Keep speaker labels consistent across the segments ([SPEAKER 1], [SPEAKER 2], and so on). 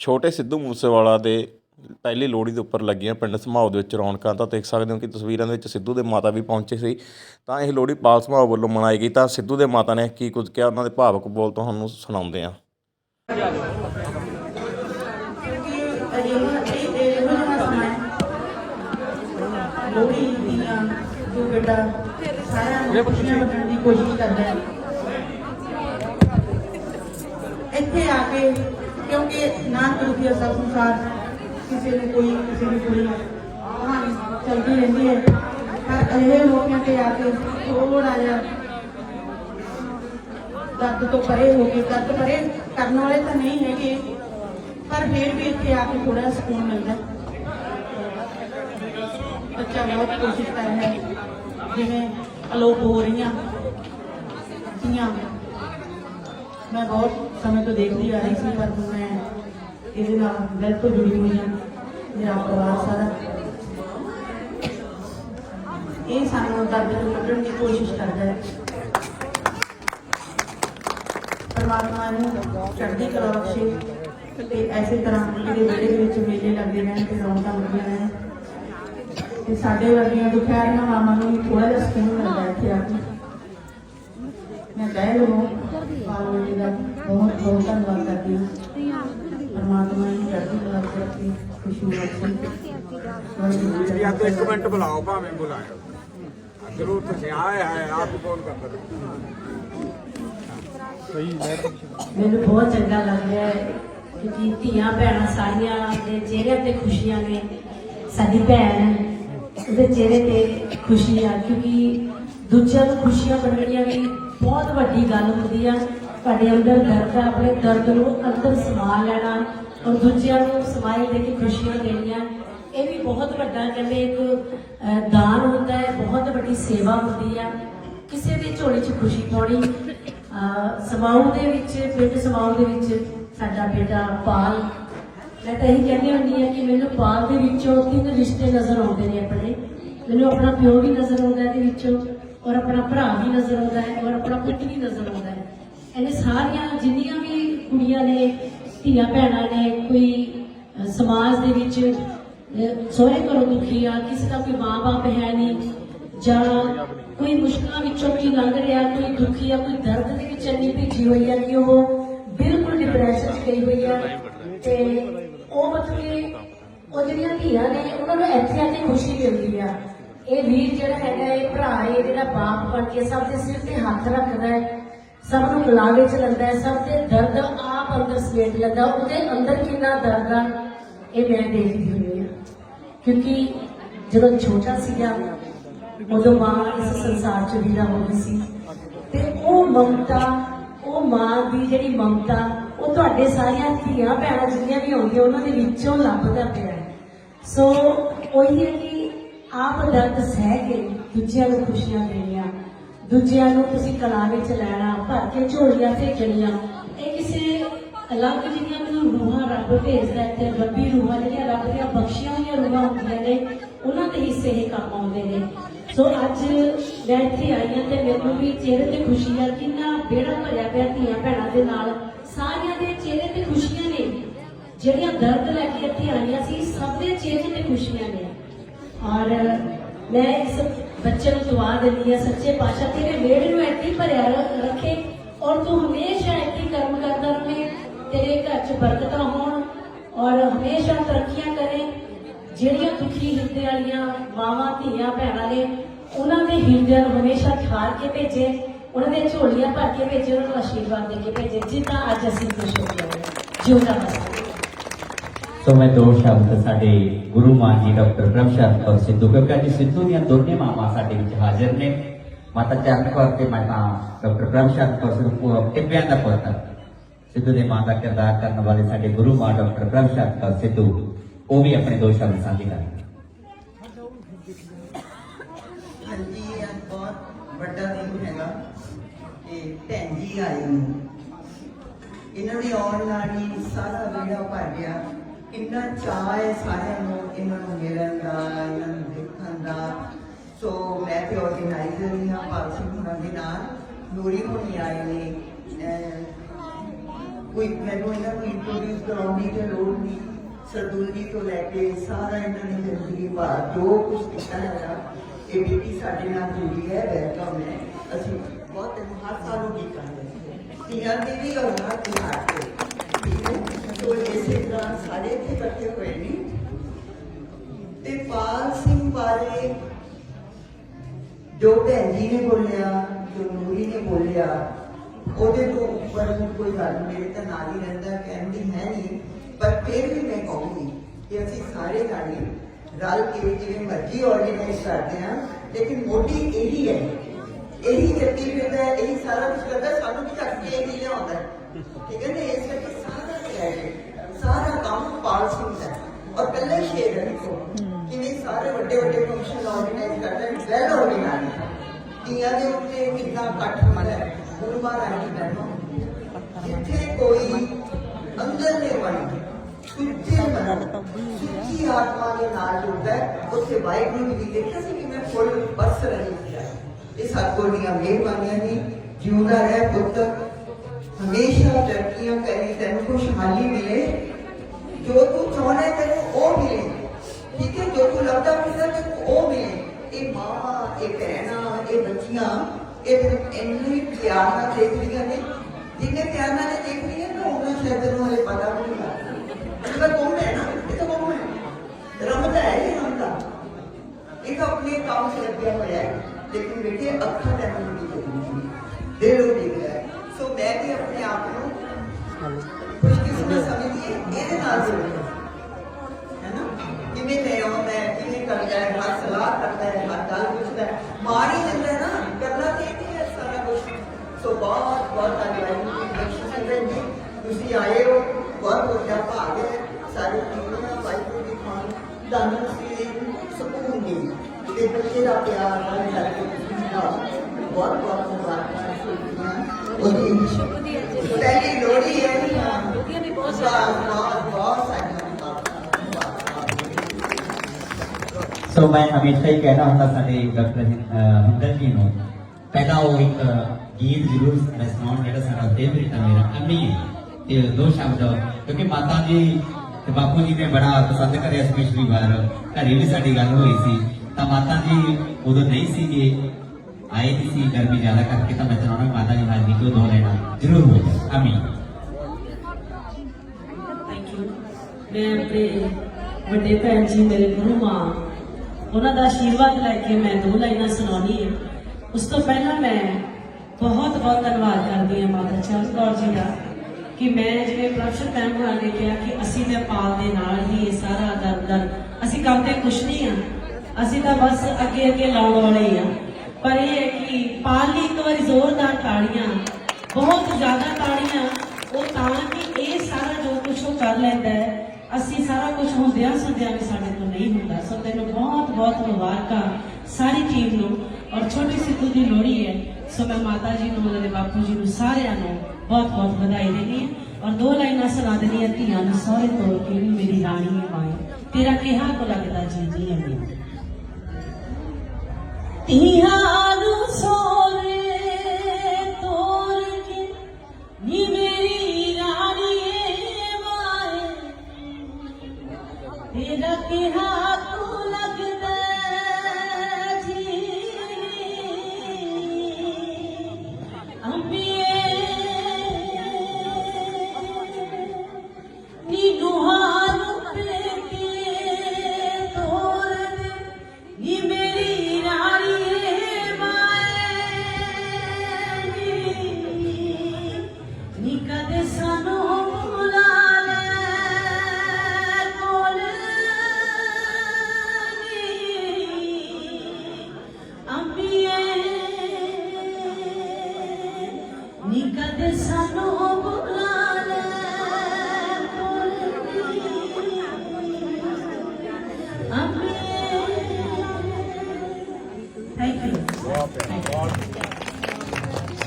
[SPEAKER 1] ਛੋਟੇ ਸਿੱਧੂ ਮੂਸੇਵਾਲਾ ਦੇ ਪਹਿਲੀ ਲੋਹੜੀ ਦੇ ਉੱਪਰ ਲੱਗੀਆਂ ਪਿੰਡ ਸਮਾਓ ਦੇ ਵਿੱਚ ਰੌਣਕਾਂ, ਤਾਂ ਦੇਖ ਸਕਦੇ ਹੋ ਕਿ ਤਸਵੀਰਾਂ ਦੇ ਵਿੱਚ ਸਿੱਧੂ ਦੇ ਮਾਤਾ ਵੀ ਪਹੁੰਚੇ ਸੀ। ਤਾਂ ਇਹ ਲੋਹੜੀ ਪਾਲ ਸਮਾਓ ਵੱਲੋਂ ਮਨਾਈ ਗਈ। ਤਾਂ ਸਿੱਧੂ ਦੇ ਮਾਤਾ ਨੇ ਕੀ ਕੁਝ ਕਿਹਾ? ਉਹਨਾਂ ਦੇ ਭਾਵਕ ਬੋਲ ਤੁਹਾਨੂੰ ਸੁਣਾਉਂਦੇ ਹਾਂ
[SPEAKER 2] ਲੋਹੜੀ ਦੀਆਂ ਜੋ ਬੇਟਾ ਸਾਰਿਆਂ ਖੁਸ਼ੀਆਂ ਵੰਡਣ ਦੀ ਕੋਸ਼ਿਸ਼ ਕਰਦਾ ਹੈ। ਇੱਥੇ ਆ ਕੇ ਕਿਉਂਕਿ ਨਾ ਕੋਈ ਸਭ ਸੰਸਾਰ ਕਿਸੇ ਨੂੰ ਕੋਈ ਕਿਸੇ ਨੂੰ ਕੋਈ ਕਹਾਣੀ ਚੱਲਦੀ ਰਹਿੰਦੀ ਹੈ ਪਰ ਅਜਿਹੇ ਮੌਕਿਆਂ ਤੇ ਆ ਕੇ ਥੋੜਾ ਜਿਹਾ ਦਰਦ ਤੋਂ ਪਰੇ ਹੋ ਕੇ ਦਰਦ ਪਰੇ ਕਰਨ ਵਾਲੇ ਤਾਂ ਨਹੀਂ ਹੈਗੇ ਪਰ ਫਿਰ ਵੀ ਇੱਥੇ ਆ ਕੇ ਥੋੜਾ ਸਕੂਨ ਮਿਲਦਾ ਹੈ। ਬੱਚਾ ਬਹੁਤ ਕੋਸ਼ਿਸ਼ ਕਰ ਰਿਹਾ ਹੈ। ਜਿਵੇਂ ਅਲੋਪ ਹੋ ਰਹੀਆਂ। ਧੀਆਂ ਮੈਂ ਬਹੁਤ ਸਮੇਂ ਤੋਂ ਦੇਖਦੀ ਆ ਰਹੀ ਸੀ, ਪਰ ਮੈਂ ਇਹਦੇ ਨਾਲ ਦਿਲ ਤੋਂ ਜੁੜੀ ਹੋਈ ਹਾਂ, ਮੇਰਾ ਪਰਿਵਾਰ ਸਾਰਾ। ਇਹ ਸਾਨੂੰ ਦਰਦ ਤੋਂ ਕੱਢਣ ਦੀ ਕੋਸ਼ਿਸ਼ ਕਰਦਾ ਹੈ। ਪਰਮਾਤਮਾ ਨੂੰ ਚੜ੍ਹਦੀ ਕਲਾ ਬਖਸ਼ੇ ਤੇ ਐਸੇ ਤਰ੍ਹਾਂ ਇਹਦੇ ਵਿਹੜੇ ਵਿੱਚ ਮੇਲੇ ਲੱਗਦੇ ਰਹਿਣ ਤੇ ਰੌਣਕਾਂ ਲੱਗਦੀਆਂ ਰਹਿਣ। ਤੇ ਸਾਡੇ ਵਰਗੀਆਂ ਦੁਖਿਆਰੀਆਂ ਮਾਮਾ ਨੂੰ ਥੋੜਾ ਜਿਹਾ ਸਕੂਨ ਮਿਲਦਾ ਇੱਥੇ ਆ ਕੇ। ਮੈਂ ਕਹਿ ਲਵਾਂ ਪਾਲੋ ਜੀ ਦਾ ਬਹੁਤ ਬਹੁਤ ਧੰਨਵਾਦ ਕਰਦੀ ਹਾਂ ਪਰਮਾਤਮਾ ਨੂੰ ਚੜ੍ਹਦੀ ਕਲਾ ਵਿੱਚ ਰੱਖੇ ਖੁਸ਼ੀ
[SPEAKER 3] ਜੀ
[SPEAKER 2] ਬਖਸ਼ੇ
[SPEAKER 3] ਆ ਇੱਕ ਮਿੰਟ ਬੁਲਾਓ ਭਾਵੇਂ ਬੁਲਾਇਓ। ਆ ਜ਼ਰੂਰ ਤੁਸੀਂ ਆਏ ਆਏ ਆਪ ਹੀ ਫੋਨ ਕਰ ਦਿਓ
[SPEAKER 4] ਮੈਨੂੰ ਬਹੁਤ ਚੰਗਾ ਲੱਗ ਰਿਹਾ ਹੈ ਕਿਉਂਕਿ ਧੀਆਂ ਭੈਣਾਂ ਸਾਰੀਆਂ ਦੇ ਚਿਹਰੇ ਤੇ ਖੁਸ਼ੀਆਂ ਨੇ। ਸਾਡੀ ਭੈਣ ਉਹਦੇ ਚਿਹਰੇ ਤੇ ਖੁਸ਼ੀ ਆ ਕਿਉਂਕਿ ਦੂਜਿਆਂ ਨੂੰ ਖੁਸ਼ੀਆਂ ਵੰਡਣੀਆਂ ਵੀ ਬਹੁਤ ਵੱਡੀ ਗੱਲ ਹੁੰਦੀ ਆ। ਤੁਹਾਡੇ ਅੰਦਰ ਦਰਦ ਆਪਣੇ ਦਰਦ ਨੂੰ ਅੰਦਰ ਸਮਾ ਲੈਣਾ ਔਰ ਦੂਜਿਆਂ ਨੂੰ ਸਮਾਈ ਦੇ ਕੇ ਖੁਸ਼ੀਆਂ ਦੇਣੀਆਂ, ਇਹ ਵੀ ਬਹੁਤ ਵੱਡਾ ਕਹਿੰਦੇ ਇੱਕ ਦਾਨ ਹੁੰਦਾ ਹੈ, ਬਹੁਤ ਵੱਡੀ ਸੇਵਾ ਹੁੰਦੀ ਆ। ਕਿਸੇ ਦੀ ਝੋਲੀ 'ਚ ਖੁਸ਼ੀ ਪਾਉਣੀ, ਅਹ ਦੇ ਵਿੱਚ, ਪਿੰਡ ਸਮਾਉ ਦੇ ਵਿੱਚ ਸਾਡਾ ਬੇਟਾ ਪਾਲ। ਮੈਂ ਤਾਂ ਇਹੀ ਕਹਿੰਦੀ ਹੁੰਦੀ ਹਾਂ ਕਿ ਮੈਨੂੰ ਪਾਲ ਦੇ ਵਿੱਚੋਂ ਤਿੰਨ ਰਿਸ਼ਤੇ ਨਜ਼ਰ ਆਉਂਦੇ ਨੇ ਆਪਣੇ। ਮੈਨੂੰ ਆਪਣਾ ਪਿਓ ਵੀ ਨਜ਼ਰ ਆਉਂਦਾ ਇਹਦੇ ਵਿੱਚੋਂ, ਔਰ ਆਪਣਾ ਭਰਾ ਵੀ ਨਜ਼ਰ ਆਉਂਦਾ ਹੈ, ਔਰ ਆਪਣਾ ਪੁੱਤ ਵੀ ਨਜ਼ਰ ਆਉਂਦਾ ਹੈ। ਇਹਨੇ ਸਾਰੀਆਂ, ਜਿੰਨੀਆਂ ਵੀ ਕੁੜੀਆਂ ਨੇ ਧੀਆਂ ਭੈਣਾਂ ਨੇ ਕੋਈ ਸਮਾਜ ਦੇ ਵਿੱਚ ਅਹ ਸਹੁਰੇ ਦੁਖੀ ਆ, ਕਿਸੇ ਦਾ ਕੋਈ ਮਾਂ-ਬਾਪ ਹੈ ਨਹੀਂ, ਜਾਂ ਕੋਈ ਮੁਸ਼ਕਲਾਂ ਵਿੱਚੋਂ ਕੀ ਲੰਘ ਰਿਹਾ, ਕੋਈ ਦੁਖੀ ਆ, ਕੋਈ ਦਰਦ ਦੇ ਵਿੱਚ ਇੰਨੀ ਭਿੱਜੀ ਹੋਈ ਆ ਕਿ ਉਹ ਬਿਲਕੁਲ ਡਿਪਰੈਸ਼ਨ 'ਚ ਗਈ ਹੋਈ ਆ। ਤੇ ਉਹ ਮਤਲਬ ਕਿ ਉਹ ਜਿਹੜੀਆਂ ਧੀਆਂ ਨੇ, ਉਹਨਾਂ ਨੂੰ ਇੱਥੇ ਆ ਕੇ ਖੁਸ਼ੀ ਮਿਲਦੀ ਆ। ਇਹ ਵੀਰ ਜਿਹੜਾ ਹੈਗਾ, ਇਹ ਭਰਾ ਇਹ ਜਿਹੜਾ ਬਾਪ ਬਣ ਕੇ ਸਭ ਦੇ ਸਿਰ ਤੇ ਹੱਥ ਰੱਖਦਾ ਹੈ, ਸਭ ਨੂੰ ਲਾਗੇ ਚ ਲੈਂਦਾ ਹੈ, ਸਭ ਦੇ ਦਰਦ ਆਪ ਅੰਦਰ ਸਮੇਟ ਲੈਂਦਾ ਉਹਦੇ ਅੰਦਰ ਕਿੰਨਾ ਦਰਦ ਆ, ਇਹ ਮੈਂ ਦੇਖਦੀ ਹੁੰਦੀ ਆ ਕਿਉਂਕਿ ਜਦੋਂ ਛੋਟਾ ਸੀਗਾ, ਉਦੋਂ ਮਾਂ ਇਸ ਸੰਸਾਰ ਚ ਵਿਦਾ ਹੋ ਸੀ। ਤੇ ਉਹ ਮਮਤਾ, ਉਹ ਮਾਂ ਦੀ ਜਿਹੜੀ ਮਮਤਾ, ਉਹ ਤੁਹਾਡੇ ਸਾਰੀਆਂ ਧੀਆਂ ਭੈਣਾਂ ਜਿੰਨੀਆਂ ਵੀ ਆਉਂਦੀਆਂ, ਉਹਨਾਂ ਦੇ ਵਿੱਚੋਂ ਲੱਭਦਾ ਪਿਆ ਸੋ ਉਹੀ ਹੈ ਕਿ ਆਪ ਦਰਦ ਸਹਿ ਕੇ ਦੂਜਿਆਂ ਨੂੰ ਖੁਸ਼ੀਆਂ ਦੇਣੀਆਂ, ਦੂਜਿਆਂ ਨੂੰ ਤੁਸੀਂ ਕਲਾ ਵਿੱਚ ਲੈਣਾ, ਭਰ ਕੇ ਝੋਲੀਆਂ ਭੇਜਣੀਆਂ, ਇਹ ਕਿਸੇ ਅਲੱਗ ਜਿਹੜੀਆਂ ਮੈਨੂੰ ਰੂਹਾਂ ਰੱਬ ਭੇਜਦਾ ਤੇ ਰੱਬੀ ਰੂਹਾਂ ਜਿਹੜੀਆਂ ਰੱਬ ਦੀਆਂ ਬਖਸ਼ੀਆਂ ਹੋਈਆਂ ਰੂਹਾਂ ਹੁੰਦੀਆਂ ਨੇ, ਉਹਨਾਂ ਦੇ ਹਿੱਸੇ ਇਹ ਕੰਮ ਆਉਂਦੇ ਨੇ। ਸੋ ਅੱਜ ਮੈਂ ਇੱਥੇ ਆਈ ਹਾਂ ਤੇ ਮੈਨੂੰ ਵੀ ਚਿਹਰੇ ਤੇ ਖੁਸ਼ੀ ਆ, ਕਿੰਨਾ ਬੇੜਾ ਭਰਿਆ ਪਿਆ ਧੀਆਂ ਭੈਣਾਂ ਦੇ ਨਾਲ। ਸਾਰਿਆਂ ਦੇ ਚਿਹਰੇ ਤੇ ਖੁਸ਼ੀਆਂ ਨੇ। ਜਿਹੜੀਆਂ ਦਰਦ ਲੈ ਕੇ ਇੱਥੇ ਆਈਆਂ ਸੀ, ਸਭ ਦੇ ਚਿਹਰੇ ਤੇ ਖੁਸ਼ੀਆਂ ਨੇ। ਔਰ ਮੈਂ ਇਸ ਬੱਚੇ ਨੂੰ ਦੁਆ ਦਿੰਦੀ ਹਾਂ, ਸੱਚੇ ਪਾਤਸ਼ਾਹ ਤੇਰੇ ਵਿਹੜੇ ਨੂੰ ਇੱਥੇ ਭਰਿਆ ਰੱਖੇ। ਔਰ ਤੂੰ ਹਮੇਸ਼ਾ ਇੱਥੇ ਕਰਮ ਕਰਦਾ ਰਹੇ। ਤੇਰੇ ਘਰ 'ਚ ਬਰਕਤਾਂ ਹੋਣ ਔਰ ਹਮੇਸ਼ਾ ਤਰੱਕੀਆਂ ਕਰੇ, ਜਿਹੜੀਆਂ ਦੁਖੀ ਹਿਰਦੇ ਵਾਲੀਆਂ ਮਾਵਾਂ, ਧੀਆਂ, ਭੈਣਾਂ ਨੇ ਉਹਨਾਂ ਦੇ ਹਿਰਦਿਆਂ ਨੂੰ ਹਮੇਸ਼ਾ ਠਾਰ ਕੇ ਭੇਜੇ, ਉਹਨਾਂ ਦੇ ਝੋਲੀਆਂ ਭਰ ਕੇ ਭੇਜੇ, ਉਹਨਾਂ ਨੂੰ ਆਸ਼ੀਰਵਾਦ ਦੇ ਕੇ ਭੇਜੇ, ਜਿੱਦਾਂ ਅੱਜ ਅਸੀਂ ਖੁਸ਼ ਹੋ ਗਏ ਜਿਉਂਦਾ ਵਸਦਾ
[SPEAKER 5] ਸੋ ਮੈਂ ਦੋ ਸ਼ਬਦ ਸਾਡੇ ਗੁਰੂ ਮਾਨ ਜੀ, ਡਾਕਟਰ ਬ੍ਰਹਮਸ਼ਰ ਕੌਰ ਸਿੱਧੂ, ਕਿਉਂਕਿ ਅੱਜ ਸਿੱਧੂ ਦੀਆਂ ਦੋਨੇ ਮਾਵਾਂ ਸਾਡੇ ਵਿੱਚ ਹਾਜ਼ਰ ਨੇ। ਮਾਤਾ ਚਰਨ ਕੌਰ ਤੇ ਮਾਤਾ ਡਾਕਟਰ ਬ੍ਰਹਮਸ਼ਰ ਕੌਰ ਸਿੱਧੂ ਟਿੱਬਿਆਂ ਦਾ ਪੁੱਤ। ਸਿੱਧੂ ਦੇ ਮਾਂ ਦਾ ਕਿਰਦਾਰ ਕਰਨ ਵਾਲੇ ਸਾਡੇ ਗੁਰੂ ਮਾਨ ਡਾਕਟਰ ਬ੍ਰਹਮਸ਼ਰ ਕੌਰ ਸਿੱਧੂ, ਉਹ ਵੀ ਆਪਣੇ ਦੋ ਸ਼ਬਦ ਸਾਂਝੇ ਕਰਨ
[SPEAKER 6] ਹਾਂਜੀ, ਇਹ ਅੱਜ ਬਹੁਤ ਵੱਡਾ ਦਿਨ ਹੈਗਾ ਤੇ ਭੈਣ ਜੀ ਆਏ ਨੇ। ਇਹਨਾਂ ਦੇ ਆਉਣ ਨਾਲ ਹੀ ਸਾਰਾ ਵਿਹੜਾ ਭਰ ਗਿਆ। ਕਿੰਨਾ ਚਾਅ ਹੈ ਸਾਰਿਆਂ ਨੂੰ, ਇਹਨਾਂ ਨੂੰ ਮਿਲਣ ਦਾ, ਇਹਨਾਂ ਨੂੰ ਦੇਖਣ ਦਾ। ਸੋ ਮੈਂ ਤੇ ਆਰਗੇਨਾਈਜ਼ਰ ਹਾਂ ਪਾਲ ਸਿੰਘ ਹੁਣਾਂ ਦੇ ਨਾਲ। ਨੂਰੀ ਹੁਣੀ ਆਏ ਨੇ ਕੋਈ ਮੈਨੂੰ ਇਹਨਾਂ ਨੂੰ ਇੰਟਰੋਡਿਊਸ ਕਰਾਉਣ ਦੀ ਤੇ ਲੋੜ ਨਹੀਂ ਸਰਦੂਲਗੀ ਤੋਂ ਲੈ ਕੇ ਸਾਰਾ ਇਹਨਾਂ ਨੇ ਜ਼ਿੰਦਗੀ ਭਰ ਜੋ ਕੁਝ ਕੀਤਾ ਹੈ ਇਹ ਬੇਟੀ ਸਾਡੇ ਨਾਲ ਜੁੜੀ ਹੈ ਵੈਲਕਮ ਹੈ ਅਸੀਂ ਬਹੁਤ ਹਰ ਸਾਲ ਉਹ ਕੀਤਾ ਹੈ। ਤੀਆਂ ਦੀ ਵੀ ਔਰ ਹਰ ਤਿਉਹਾਰ ਤੇ। ਠੀਕ ਹੈ? ਤੋ ਇਸੇ ਤਰ੍ਹਾਂ ਸਾਰੇ ਇੱਥੇ ਇਕੱਠੇ ਹੋਏ ਨੇ। ਤੇ ਪਾਲ ਸਿੰਘ ਬਾਰੇ ਜੋ ਭੈਣ ਜੀ ਨੇ ਬੋਲਿਆ, ਜੋ ਨੂਰੀ ਨੇ ਬੋਲਿਆ ਉਹਦੇ ਤੋਂ ਉੱਪਰ ਕੋਈ ਗੱਲ ਮੇਰੇ ਤਾਂ ਨਾਲ ਹੀ ਰਹਿੰਦਾ ਕਹਿੰਦੀ ਹੈ ਨਹੀਂ ਪਰ ਫਿਰ ਵੀ ਮੈਂ ਕਹੂੰਗੀ ਕਿ ਅਸੀਂ ਸਾਰੇ ਜਾਣੇ ਰਲ ਕੇ ਜਿਵੇਂ ਮਰਜ਼ੀ ਆਰਗੇਨਾਈਜ਼ ਕਰਦੇ ਹਾਂ ਲੇਕਿਨ ਮੋਢੀ ਇਹੀ ਹੈ ਇਹੀ ਚੱਕੀ ਫਿਰਦਾ ਹੈ ਇਹੀ ਸਾਰਾ ਕੁਝ ਕਰਦਾ ਹੈ, ਸਾਨੂੰ ਵੀ ਚੱਕ ਕੇ ਇਹੀ ਲਿਆਉਂਦਾ ਹੈ। ਠੀਕ ਹੈ ਨਾ ਇਸ ਕਰਕੇ ਸਾਰਾ ਕ੍ਰੈਡਿਟ ਸਾਰਾ ਕੰਮ ਪਾਲ ਸਿੰਘ ਦਾ ਹੈ। ਔਰ ਕੱਲੇ ਸ਼ੇਰ ਹੈ ਕੋ ਕਿ ਨਹੀਂ ਸਾਰੇ ਵੱਡੇ ਵੱਡੇ ਫੰਕਸ਼ਨ ਆਰਗੇਨਾਈਜ਼ ਕਰਦਾ ਹੈ ਵੈਲ ਆਰਗੇਨਾਈਜ਼ ਤੀਆਂ ਦੇ ਉੱਤੇ ਕਿੰਨਾ ਇਕੱਠ ਹੁੰਦਾ ਹੈ ਗੁਰੂ ਮਹਾਰਾਜ ਦੀ ਬੈਠੋ ਜਿੱਥੇ ਕੋਈ ਅੰਦਰ ਨੇ ਬਣੀ ਸੁੱਚੇ ਮਨ ਸੁੱਚੀ ਆਤਮਾ ਦੇ ਨਾਲ ਜੁੜਦਾ ਹੈ ਉੱਥੇ ਵਾਹਿਗੁਰੂ ਜੀ ਦੀ ਦੇਖਿਆ ਸੀ ਕਿ ਮੈਂ ਫੁੱਲ ਬਰਸ ਰਹੀ ਹੈ ਇਹ ਸਤਿਗੁਰ ਦੀਆਂ ਮਿਹਰਬਾਨੀਆਂ ਨੇ ਜਿਉਂਦਾ ਰਹਿ ਪੁੱਤ ਹਮੇਸ਼ਾ ਤਰੱਕੀਆਂ ਕਰੀ ਤੈਨੂੰ ਖੁਸ਼ਹਾਲੀ ਮਿਲੇ ਜੋ ਤੂੰ ਚਾਹਣਾ ਹੈ ਤੈਨੂੰ ਉਹ ਮਿਲੇ ਠੀਕ ਹੈ ਜੋ ਤੂੰ ਲੱਭਦਾ ਫਿਰਦਾ ਤੈਨੂੰ ਉਹ ਮਿਲੇ ਇਹ ਮਾਂ ਇਹ ਭੈਣਾਂ ਇਹ ਬੱਚੀਆਂ ਇਹ ਤੈਨੂੰ ਇੰਨੇ ਪਿਆਰ ਨਾਲ ਦੇਖ ਰਹੀਆਂ ਨੇ ਜਿੰਨੇ ਪਿਆਰ ਨਾਲ ਇਹ ਦੇਖ ਰਹੀਆਂ ਨਾ ਉਹਨਾਂ ਸ਼ਾਇਦ ਤੈਨੂੰ ਹਲੇ ਪਤਾ ਵੀ ਨਹੀਂ ਲੱਗਦਾ ਇਹ ਤਾਂ ਕੌਣ ਹੈ ਨਾ ਇਹ ਤਾਂ ਕੌਣ ਹੈ ਰਮਦਾ ਹੈ ਇਹ ਰਮਦਾ ਇਹ ਤਾਂ ਆਪਣੇ ਕੰਮ 'ਚ ਲੱਗਿਆ ਹੋਇਆ ਹੈ ਲੇਕਿਨ ਬੇਟੇ ਅੱਖਾਂ ਤੈਨੂੰ ਨਹੀਂ ਦਿਖਦੀ ਦਿਲ ਉਹ ਦੇਖ ਰਿਹਾ ਹੈ। ਸੋ ਮੈਂ ਵੀ ਆਪਣੇ ਆਪ ਨੂੰ ਖੁਸ਼ਕਿਸਮਤ ਸਮਝਦੀ ਹੈ ਇਹਦੇ ਨਾਲ ਜੁੜਿਆ ਹੈ ਨਾ ਕਿਵੇਂ ਲੈ ਆਉਂਦਾ ਹੈ ਕਿਵੇਂ ਕਰਦਾ ਹੈ ਹਰ ਸਲਾਹ ਕਰਦਾ ਹੈ ਹਰ ਗੱਲ ਪੁੱਛਦਾ ਹੈ ਮਾਰ ਹੀ ਦਿੰਦਾ ਹੈ ਨਾ ਕਰਨਾ ਤੇ ਇਹ ਹੈ ਸਾਰਾ ਕੁਝ ਸੋ ਬਹੁਤ ਬਹੁਤ ਧੰਨਵਾਦ ਜੀ ਬਖਸ਼ਿਸ਼ ਸਿੰਘ ਜੀ ਤੁਸੀਂ ਆਏ ਹੋ ਬਹੁਤ ਵੱਡਾ ਭਾਗ ਹੈ। ਸਾਰੇ ਟੀਮਾਂ ਵਾਹਿਗੁਰੂ ਦੀ ਖਾਨ ਦਾਨਨ ਸੀ ਸਕੂਨ ਦੀ ਤੇ ਬੱਚੇ ਦਾ ਪਿਆਰ ਨਾਲ ਕਰਕੇ ਤੁਸੀਂ ਦਾ ਬਹੁਤ ਬਹੁਤ ਮੁਬਾਰਕਾਂ ਸੁਣੀਆਂ। ਉਹਦੀ ਪਹਿਲੀ ਲੋੜੀ ਹੈ ਉਹਦੀਆਂ ਵੀ ਬਹੁਤ ਬਹੁਤ ਬਹੁਤ ਸਾਰੀਆਂ ਮੁਬਾਰਕਾਂ।
[SPEAKER 5] ਸੋ ਮੈਂ ਹਮੇਸ਼ਾ ਹੀ ਕਹਿਣਾ ਹੁੰਦਾ ਸਾਡੇ ਡਾਕਟਰ ਹਿੰਦਰ ਜੀ ਨੂੰ ਪਹਿਲਾਂ ਉਹ ਇੱਕ ਗੀਤ ਜ਼ਰੂਰ ਮੈਂ ਸੁਣਾਉਣ ਜਿਹੜਾ ਸਾਡਾ ਫੇਵਰਿਟ ਹੈ ਮੇਰਾ ਅੰਮੀ ਤੇ ਦੋ ਸ਼ਬਦ ਕਿਉਂਕਿ ਮਾਤਾ ਜੀ ਤੇ ਬਾਪੂ ਜੀ ਨੇ ਬੜਾ ਪਸੰਦ ਕਰਿਆ ਸੀ ਵਾਰ। ਘਰੇ ਵੀ ਸਾਡੀ ਗੱਲ ਹੋਈ ਸੀ। ਤਾਂ ਮਾਤਾ ਜੀ ਉਦੋਂ ਨਹੀਂ ਸੀਗੇ। ਆਏ ਨਹੀਂ ਸੀ। ਗਰਮੀ ਜ਼ਿਆਦਾ ਕਰਕੇ ਤਾਂ ਮੈਂ ਚਾਹੁੰਦਾ ਮਾਤਾ ਜੀ ਹਾਜ਼ਰੀ ਤੋਂ ਦੋ ਲੈਣਾ ਜ਼ਰੂਰ ਹੋ ਜਾਏ ਅਮੀ
[SPEAKER 4] ਥੈਂਕ ਯੂ ਮੈਂ ਆਪਣੇ ਵੱਡੇ ਭੈਣ ਜੀ, ਮੇਰੇ ਗੁਰੂ ਮਾਂ, ਉਹਨਾਂ ਦਾ ਆਸ਼ੀਰਵਾਦ ਲੈ ਕੇ ਮੈਂ ਦੋ ਲਾਈਨਾਂ ਸੁਣਾਉਣੀ ਹੈ। ਉਸ ਤੋਂ ਪਹਿਲਾਂ ਮੈਂ ਬਹੁਤ ਬਹੁਤ ਧੰਨਵਾਦ ਕਰਦੀ ਹਾਂ ਮਾਤਾ ਚਰਨ ਕੌਰ ਜੀ ਦਾ। ਕਿ ਮੈਂ ਜਿਵੇਂ ਪ੍ਰੋਫੈਸਰ ਮੈਮ ਨੇ ਕਿਹਾ ਕਿ ਅਸੀਂ ਤੇ ਪਾਲ ਦੇ ਨਾਲ ਹੀ ਇਹ ਸਾਰਾ ਦਰ ਅਸੀਂ ਕਰਦੇ ਕੁਛ ਨਹੀਂ ਆ ਅਸੀਂ ਤਾਂ ਬਸ ਅੱਗੇ ਅੱਗੇ ਲਾਉਣ ਵਾਲੇ ਆ ਪਰ ਇਹ ਹੈ ਕਿ ਪਾਲ ਲਈ ਇੱਕ ਵਾਰੀ ਜ਼ੋਰਦਾਰ ਤਾੜੀਆਂ, ਬਹੁਤ ਜ਼ਿਆਦਾ ਤਾੜੀਆਂ, ਉਹ ਤਾਂ ਕਿ ਇਹ ਸਾਰਾ ਜੋ ਕੁਝ ਉਹ ਕਰ ਲੈਂਦਾ ਹੈ, ਅਸੀਂ ਸਾਰਾ ਕੁਝ ਹੁੰਦਿਆਂ ਸੁਣਦਿਆਂ ਵੀ ਸਾਡੇ ਤੋਂ ਨਹੀਂ ਹੁੰਦਾ। ਸੋ ਤੈਨੂੰ ਬਹੁਤ ਬਹੁਤ ਮੁਬਾਰਕਾਂ ਸਾਰੀ ਟੀਮ ਨੂੰ ਔਰ ਛੋਟੀ ਸਿੱਧੂ ਦੀ ਲੋਹੜੀ ਹੈ। ਸੋ ਮੈਂ ਮਾਤਾ ਜੀ ਨੂੰ, ਉਹਨਾਂ ਦੇ ਬਾਪੂ ਜੀ ਨੂੰ ਸਾਰਿਆਂ ਨੂੰ ਬਹੁਤ ਬਹੁਤ ਵਧਾਈ ਦੇਣੀ ਹੈ ਔਰ ਦੋ ਲਾਈਨਾਂ ਸੁਣਾ ਦੇਣੀ ਹੈ ਧੀਆਂ ਨੂੰ ਸਹੁਰੇ ਤੋਰ ਕੇ ਵੀ ਮੇਰੀ ਰਾਣੀ ਹੈ ਮਾਏ ਤੇਰਾ ਕਿਹਾ ਕੋ ਲੱਗਦਾ ਜੀ ਜੀ ਅੰਮੀ ਧੀਆਂ ਨੂੰ ਸੋਰੇ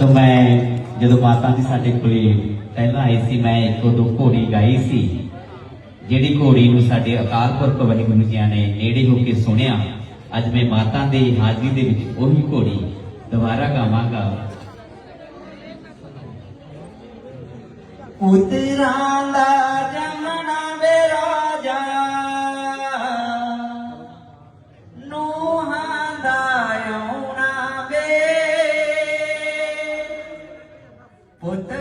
[SPEAKER 5] ਸੋ ਮੈਂ ਜਦੋਂ ਮਾਤਾ ਜੀ ਸਾਡੇ ਕੋਲੇ ਪਹਿਲਾਂ ਆਈ ਸੀ, ਮੈਂ ਇੱਕ ਦੋ ਘੋੜੀ ਗਾਈ ਸੀ, ਜਿਹੜੀ ਘੋੜੀ ਨੂੰ ਸਾਡੇ ਅਕਾਲ ਪੁਰਖ ਵਾਹਿਗੁਰੂ ਜੀਆਂ ਨੇ ਨੇੜੇ ਹੋ ਕੇ ਸੁਣਿਆ। ਅੱਜ ਮੈਂ ਮਾਤਾ ਦੇ ਹਾਜ਼ਰੀ ਦੇ ਵਿੱਚ ਉਹੀ ਘੋੜੀ ਦੁਬਾਰਾ ਗਾਵਾਂਗਾ। ਪੁੱਤਰਾਂ ਦਾ ਜੰਮਣਾ ਵੇ ਪੁੱਤਰਾਂ